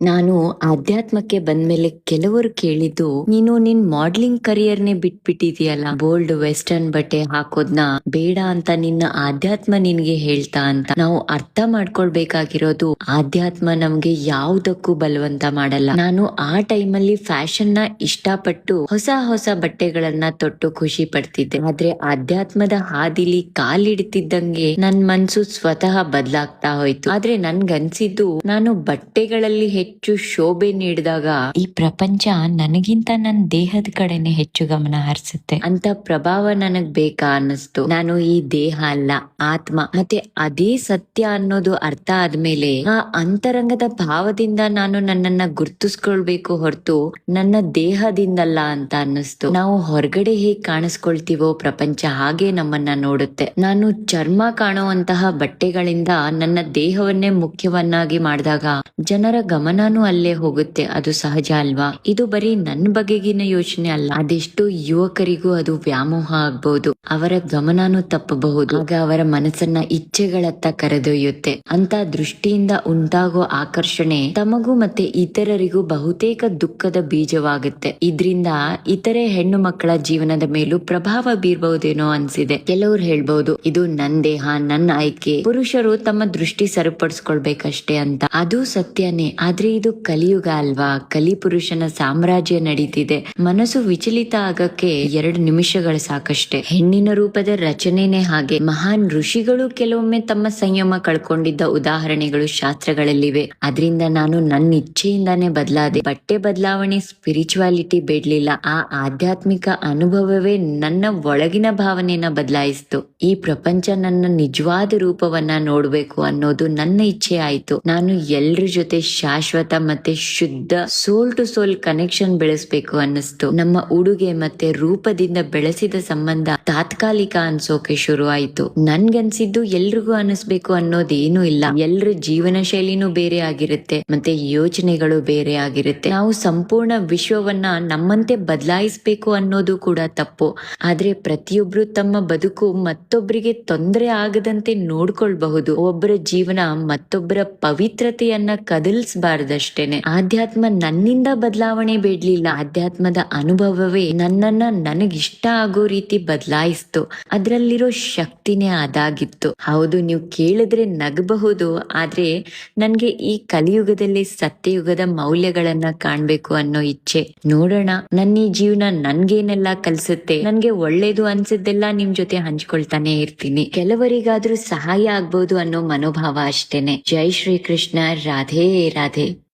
ನಾನು ಆಧ್ಯಾತ್ಮಕ್ಕೆ ಬಂದ್ಮೇಲೆ ಕೆಲವರು ಕೇಳಿದ್ದು, ನೀನು ನಿನ್ ಮಾಡ್ಲಿಂಗ್ ಕರಿಯರ್ನೇ ಬಿಟ್ಬಿಟ್ಟಿದೀಯಲ್ಲ ಬೋಲ್ಡ್ ವೆಸ್ಟರ್ನ್ ಬಟ್ಟೆ ಹಾಕೋದ್ನ ಬೇಡ ಅಂತ ನಿನ್ನ ಆಧ್ಯಾತ್ಮ ನಿನ್ಗೆ ಹೇಳ್ತಾ ಅಂತ. ನಾವು ಅರ್ಥ ಮಾಡ್ಕೊಳ್ಬೇಕಾಗಿರೋದು ಆಧ್ಯಾತ್ಮ ನಮ್ಗೆ ಯಾವ್ದಕ್ಕೂ ಬಲವಂತ ಮಾಡಲ್ಲ. ನಾನು ಆ ಟೈಮಲ್ಲಿ ಫ್ಯಾಷನ್ನ ಇಷ್ಟಪಟ್ಟು ಹೊಸ ಹೊಸ ಬಟ್ಟೆಗಳನ್ನ ತೊಟ್ಟು ಖುಷಿ ಪಡ್ತಿದ್ದೆ. ಆದ್ರೆ ಆಧ್ಯಾತ್ಮದ ಹಾದಿಲಿ ಕಾಲಿಡ್ತಿದ್ದಂಗೆ ನನ್ ಮನ್ಸು ಸ್ವತಃ ಬದಲಾಗ್ತಾ ಹೋಯ್ತು. ಆದ್ರೆ ನನ್ಗನ್ಸಿದ್ದು, ನಾನು ಬಟ್ಟೆಗಳಲ್ಲಿ ಹೆಚ್ಚು ಶೋಭೆ ನೀಡಿದಾಗ ಈ ಪ್ರಪಂಚ ನನಗಿಂತ ನನ್ನ ದೇಹದ ಕಡೆನೆ ಹೆಚ್ಚು ಗಮನ ಹರಿಸುತ್ತೆ. ಅಂತ ಪ್ರಭಾವ ನನಗ್ ಬೇಕಾ ಅನ್ನಿಸ್ತು. ನಾನು ಈ ದೇಹ ಅಲ್ಲ ಆತ್ಮ. ಮತ್ತೆ ಅದೇ ಸತ್ಯ ಅನ್ನೋದು ಅರ್ಥ ಆದ್ಮೇಲೆ ಆ ಅಂತರಂಗದ ಭಾವದಿಂದ ನಾನು ನನ್ನನ್ನ ಗುರ್ತಿಸ್ಕೊಳ್ಬೇಕು ಹೊರತು ನನ್ನ ದೇಹದಿಂದಲ್ಲ ಅಂತ ಅನ್ನಿಸ್ತು. ನಾವು ಹೊರಗಡೆ ಹೇಗ್ ಕಾಣಿಸ್ಕೊಳ್ತೀವೋ ಪ್ರಪಂಚ ಹಾಗೆ ನಮ್ಮನ್ನ ನೋಡುತ್ತೆ. ನಾನು ಚರ್ಮ ಕಾಣುವಂತಹ ಬಟ್ಟೆಗಳಿಂದ ನನ್ನ ದೇಹವನ್ನೇ ಮುಖ್ಯವನ್ನಾಗಿ ಮಾಡಿದಾಗ ಜನರ ಗಮನನೂ ಅಲ್ಲೇ ಹೋಗುತ್ತೆ, ಅದು ಸಹಜ ಅಲ್ವಾ? ಇದು ಬರೀ ನನ್ ಬಗೆಗಿನ ಯೋಚನೆ ಅಲ್ಲ. ಅದೆಷ್ಟು ಯುವಕರಿಗೂ ಅದು ವ್ಯಾಮೋಹ ಆಗ್ಬಹುದು ಅವರ ಗಮನನೂ ತಪ್ಪಬಹುದು. ಆಗ ಅವರ ಮನಸ್ಸನ್ನ ಇಚ್ಛೆಗಳತ್ತ ಕರೆದೊಯ್ಯುತ್ತೆ. ಅಂತ ದೃಷ್ಟಿಯಿಂದ ಉಂಟಾಗೋ ಆಕರ್ಷಣೆ ತಮಗೂ ಮತ್ತೆ ಇತರರಿಗೂ ಬಹುತೇಕ ದುಃಖದ ಬೀಜವಾಗುತ್ತೆ. ಇದ್ರಿಂದ ಇತರೆ ಹೆಣ್ಣು ಮಕ್ಕಳ ಜೀವನದ ಮೇಲೂ ಪ್ರಭಾವ ಬೀರ್ಬಹುದೇನೋ ಅನ್ಸಿದೆ. ಕೆಲವ್ರು ಹೇಳ್ಬಹುದು ಇದು ನನ್ ದೇಹ ನನ್ನ ಆಯ್ಕೆ. ಪುರುಷರು ತಮ್ಮ ದೃಷ್ಟಿ ಸರಿಪಡಿಸ್ಕೊಳ್ಬೇಕಷ್ಟೇ ಅಂತ. ಅದು ಸತ್ಯನೇ. ಆದ್ರೆ ಇದು ಕಲಿಯುಗ ಅಲ್ವಾ? ಕಲಿ ಪುರುಷನ ಸಾಮ್ರಾಜ್ಯ ನಡೀತಿದೆ. ಮನಸ್ಸು ವಿಚಲಿತ ಆಗಕ್ಕೆ ಎರಡು ನಿಮಿಷಗಳು ಸಾಕಷ್ಟೇ. ಹೆಣ್ಣಿನ ರೂಪದ ರಚನೆನೇ ಹಾಗೆ. ಮಹಾನ್ ಋಷಿಗಳು ಕೆಲವೊಮ್ಮೆ ತಮ್ಮ ಸಂಯಮ ಕಳ್ಕೊಂಡಿದ್ದ ಉದಾಹರಣೆಗಳು ಶಾಸ್ತ್ರಗಳಲ್ಲಿವೆ. ಅದರಿಂದ ನಾನು ನನ್ನ ಇಚ್ಛೆಯಿಂದಾನೇ ಬದಲಾದೆ. ಬಟ್ಟೆ ಬದಲಾವಣೆ ಸ್ಪಿರಿಚುವಾಲಿಟಿ ಬಿಡ್ಲಿಲ್ಲ. ಆ ಆಧ್ಯಾತ್ಮಿಕ ಅನುಭವವೇ ನನ್ನ ಒಳಗಿನ ಭಾವನೆಯನ್ನ ಬದಲಾಯಿಸ್ತು. ಈ ಪ್ರಪಂಚ ನನ್ನ ನಿಜವಾದ ರೂಪವನ್ನ ನೋಡ್ಬೇಕು ಅನ್ನೋದು ನನ್ನ ಇಚ್ಛೆ ಆಯ್ತು. ನಾನು ಎಲ್ರ ಜೊತೆ ಶಾಶ್ವತ ಮತ್ತೆ ಶುದ್ಧ ಸೋಲ್ ಟು ಸೋಲ್ ಕನೆಕ್ಷನ್ ಬೆಳೆಸ್ಬೇಕು ಅನ್ನಿಸ್ತು. ನಮ್ಮ ಉಡುಗೆ ಮತ್ತೆ ರೂಪದಿಂದ ಬೆಳೆಸಿದ ಸಂಬಂಧ ತಾತ್ಕಾಲಿಕ ಅನ್ಸೋಕೆ ಶುರು ಆಯ್ತು ನನ್ಗನ್ಸಿದ್ದು ಎಲ್ರಿಗೂ ಅನಿಸ್ಬೇಕು ಅನ್ನೋದೇನು ಇಲ್ಲ. ಎಲ್ರ ಜೀವನ ಶೈಲಿನೂ ಬೇರೆ ಆಗಿರುತ್ತೆ. ಮತ್ತೆ ಯೋಚನೆಗಳು ಬೇರೆ ಆಗಿರುತ್ತೆ. ನಾವು ಸಂಪೂರ್ಣ ವಿಶ್ವವನ್ನ ನಮ್ಮಂತೆ ಬದಲಾಯಿಸಬೇಕು ಅನ್ನೋದು ಕೂಡ ತಪ್ಪು. ಆದ್ರೆ ಪ್ರತಿಯೊಬ್ರು ತಮ್ಮ ಬದುಕು ಮತ್ತೊಬ್ಬರಿಗೆ ತೊಂದರೆ ಆಗದಂತೆ ನೋಡ್ಕೊಳ್ಬಹುದು. ಒಬ್ಬರ ಜೀವನ ಮತ್ತೊಬ್ಬರ ಪವಿತ್ರತೆಯನ್ನ ಕದಲ್ಸ್ಬಾರ್ದಷ್ಟೇನೆ ಆಧ್ಯಾತ್ಮ ನನ್ನಿಂದ ಬದಲಾವಣೆ ಬೇಡ್ಲಿಲ್ಲ. ಆಧ್ಯಾತ್ಮದ ಅನುಭವವೇ ನನ್ನನ್ನ ನನಗಿಷ್ಟ ಆಗೋ ರೀತಿ ಬದಲಾಯಿಸ್ತು. ಅದ್ರಲ್ಲಿರೋ ಶಕ್ತಿನೇ ಅದಾಗಿತ್ತು. ಹೌದು, ನೀವು ಕೇಳಿದ್ರೆ ನಗಬಹುದು. ಆದ್ರೆ ನನ್ಗೆ ಈ ಕಲಿಯುಗದಲ್ಲಿ ಸತ್ಯಯುಗದ ಮೌಲ್ಯಗಳನ್ನ ಕಾಣ್ಬೇಕು ಅನ್ನೋ ಇಚ್ಛೆ. ನೋಡೋಣ ನನ್ನ ಈ ಜೀವನ ನನ್ಗೇನೆಲ್ಲ ಕಲ್ಸುತ್ತೆ? ನನ್ಗೆ ಒಳ್ಳೇದು ಅನ್ಸಿದ್ದೆಲ್ಲ ನಿಮ್ ಜೊತೆ ಹಂಚ್ಕೊಳ್ತಾನೆ ಇರ್ತೀನಿ. ಕೆಲವರಿಗಾದ್ರೂ ಸಹಾಯ ಆಗ್ಬಹುದು ಅನ್ನೋ ಮನೋಭಾವ ಅಷ್ಟೇನೆ. ಜೈ ಶ್ರೀ ಕೃಷ್ಣ ರಾಧೇ, ರಾಧೆ.